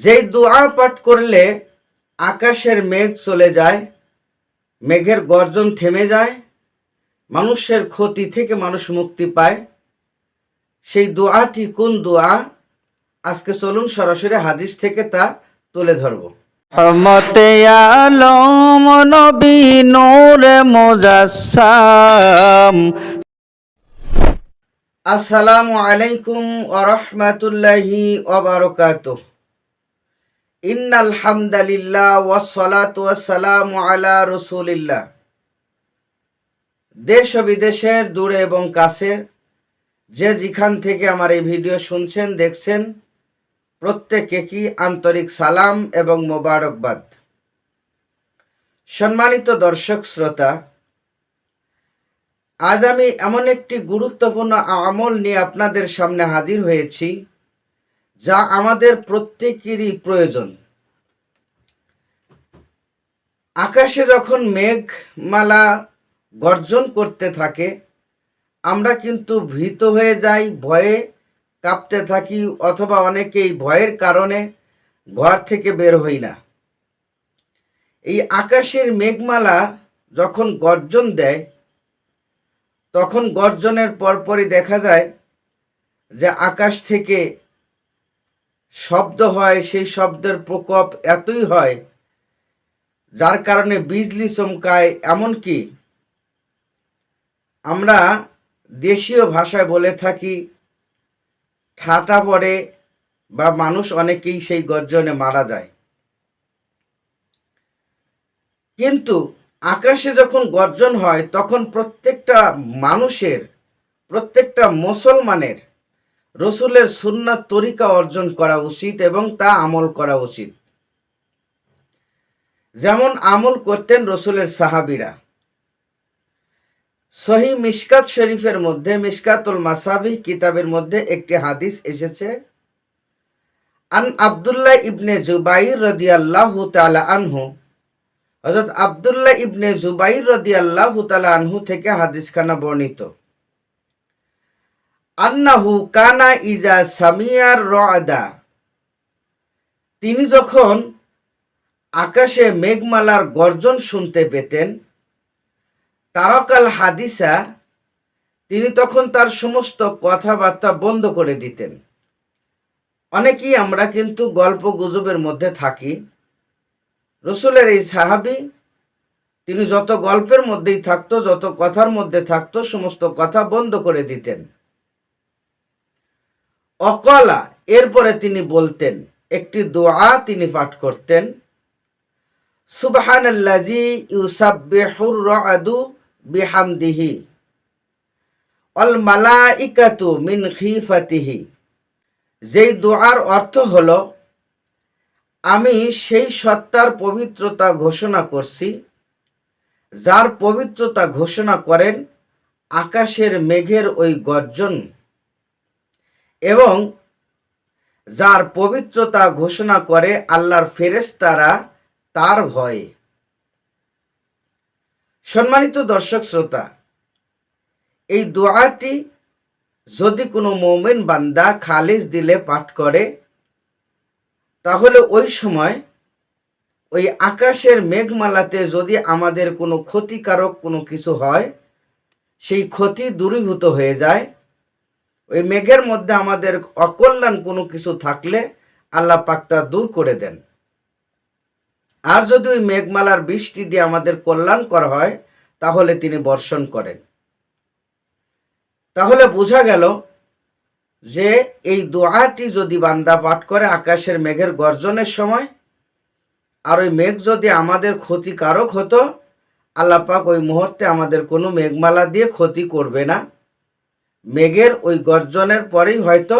যেই দোয়া পাঠ করলে আকাশের মেঘ চলে যায় মেঘের গর্জন থেমে যায় মানুষের ক্ষতি থেকে মানুষ মুক্তি পায় সেই দোয়াটি কোন দোয়া? আজকে চলুন সরাসরি হাদিস থেকে তা তুলে ধরব। রহমতে আলম নবী নূর মুজাসসাম। আসসালামু আলাইকুম ওরহমতুল্লাহি ওবারকাত ইন্নাল হামদালিল্লাহ ওয়াসসালাতু ওয়াসসালামু আলা রসুলিল্লাহ। দেশ ও বিদেশের, দূরে এবং কাছের, যে যেখান থেকে আমার এই ভিডিও শুনছেন, দেখছেন প্রত্যেকে কি আন্তরিক সালাম এবং মোবারকবাদ। সম্মানিত দর্শক, শ্রোতা, আজ আমি এমন একটি গুরুত্বপূর্ণ আমল নিয়ে আপনাদের সামনে হাজির হয়েছি। যা আমাদের প্রত্যেকেরই প্রয়োজন। আকাশে যখন মেঘমালা গর্জন করতে থাকে, আমরা কিন্তু ভীত হয়ে যাই, ভয়ে কাঁপতে থাকি অথবা অনেকেই ভয়ের কারণে ঘর থেকে বের হই না। এই আকাশের মেঘমালা যখন গর্জন দেয়, তখন গর্জনের পরপরই দেখা যায় যে আকাশ থেকে শব্দ হয়, সেই শব্দের প্রকোপ এতই হয়, যার কারণে বিজলি চমকায়। এমনকি আমরা দেশীয় ভাষায় বলে থাকি, ঠাটা পড়ে বা মানুষ অনেকেই সেই গর্জনে মারা যায়। কিন্তু আকাশে যখন গর্জন হয়, তখন প্রত্যেকটা মানুষের, প্রত্যেকটা মুসলমানের রসুলের সুন্নাত তরিকা অর্জন করা উচিত এবং তা আমল করা উচিত। যেমন আমল করতেন রসুলের সাহাবিরা। সহি মিশকাত শরীফের মধ্যে, মিশকাতুল মাসাবি কিতাবের মধ্যে একটি হাদিস এসেছে, আন আবদুল্লাহ ইবনে জুবাইর রদিয়াল্লাহু তাআলা আনহু হজরত আবদুল্লাহ ইবনে জুবাইর রদি আল্লাহ তালা আনহু থেকে হাদিসখানা বর্ণিত। আন্নাহু কানা ইজা সামিয়ার রদা তিনি যখন আকাশে মেঘমালার গর্জন শুনতে পেতেন, তারকাল হাদিসা, তিনি তখন তার সমস্ত কথাবার্তা বন্ধ করে দিতেন। অনেকেই আমরা কিন্তু গল্প গুজবের মধ্যে থাকি। রসুলের এই সাহাবি, তিনি যত গল্পের মধ্যেই থাকতো, যত কথার মধ্যে থাকতো, সমস্ত কথা বন্ধ করে দিতেন। অকলা। এরপরে তিনি বলতেন, একটি দোয়া তিনি পাঠ করতেন। সুবহানাল্লাজি ইউসাব্বিহুর বিহামদিহি অল মালাইকাতু মিন খিফাতিহি। যেই দোয়ার অর্থ হল, আমি সেই সত্তার পবিত্রতা ঘোষণা করছি, যার পবিত্রতা ঘোষণা করেন আকাশের মেঘের ওই গর্জন এবং যার পবিত্রতা ঘোষণা করে আল্লাহর ফেরেশতারা তার ভয়ে। সম্মানিত দর্শক শ্রোতা, এই দোয়াটি যদি কোনো মোমেন বান্দা খালিজ দিলে পাঠ করে, তাহলে ওই সময় ওই আকাশের মেঘমালাতে যদি আমাদের কোনো ক্ষতিকারক কোনো কিছু হয়, সেই ক্ষতি দূরীভূত হয়ে যায় ওই মেঘের মধ্যে আমাদের অকল্যাণ কোনো কিছু থাকলে আল্লাহ পাক তা দূর করে দেন। আর যদি ওই মেঘমালার বৃষ্টি দিয়ে আমাদের কল্যাণ করা হয়, তাহলে তিনি বর্ষণ করেন। তাহলে বোঝা গেল যে এই দোয়াটি যদি বান্দা পাঠ করে আকাশের মেঘের গর্জনের সময়, আর ওই মেঘ যদি আমাদের ক্ষতিকারক হতো আল্লাপাক ওই মুহূর্তে আমাদের কোনো মেঘমালা দিয়ে ক্ষতি করবে না। মেঘের ওই গর্জনের পরেই হয়তো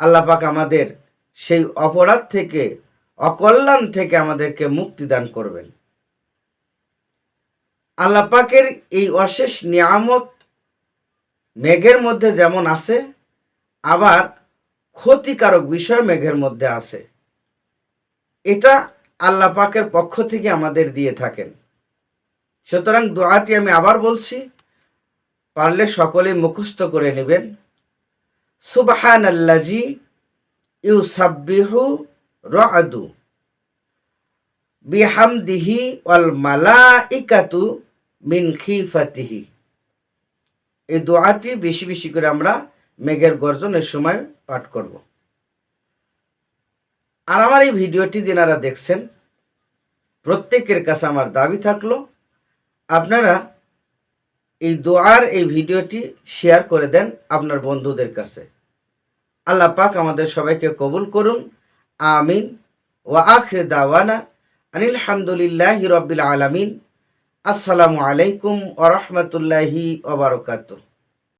আল্লাপাক আমাদের সেই অপরাধ থেকে, অকল্যাণ থেকে আমাদেরকে মুক্তিদান করবেন। আল্লাপাকের এই অশেষ নিয়ামত মেঘের মধ্যে যেমন আছে, আবার ক্ষতিকারক বিষয় মেঘের মধ্যে আছে। এটা আল্লাপাকের পক্ষ থেকে আমাদের দিয়ে থাকেন। সুতরাং দোয়াটি আমি আবার বলছি পারলে সকলে মুখস্থ করে নেবেন। সুবাহান আল্লাজি ইউ সাব্বিহু রাদু বিহামদিহি ওয়াল মালাইকাতু মিন খিফাতিহি। এই দোয়াটি বেশি বেশি করে আমরা মেঘের গর্জনের সময় পাঠ করব। আর আমার এই ভিডিওটি যেনারা দেখছেন, প্রত্যেকের কাছে আমার দাবি থাকল, আপনারা এই দোয়ার এই ভিডিওটি শেয়ার করে দেন আপনার বন্ধুদের কাছে। আল্লাহ পাক আমাদের সবাইকে কবুল করুন। আমিন। ওয়া আখরে দাওয়ানা আনিল রবিল আলামিন। আসসালামু আলাইকুম ওরহমতুল্লাহি ওবরকাত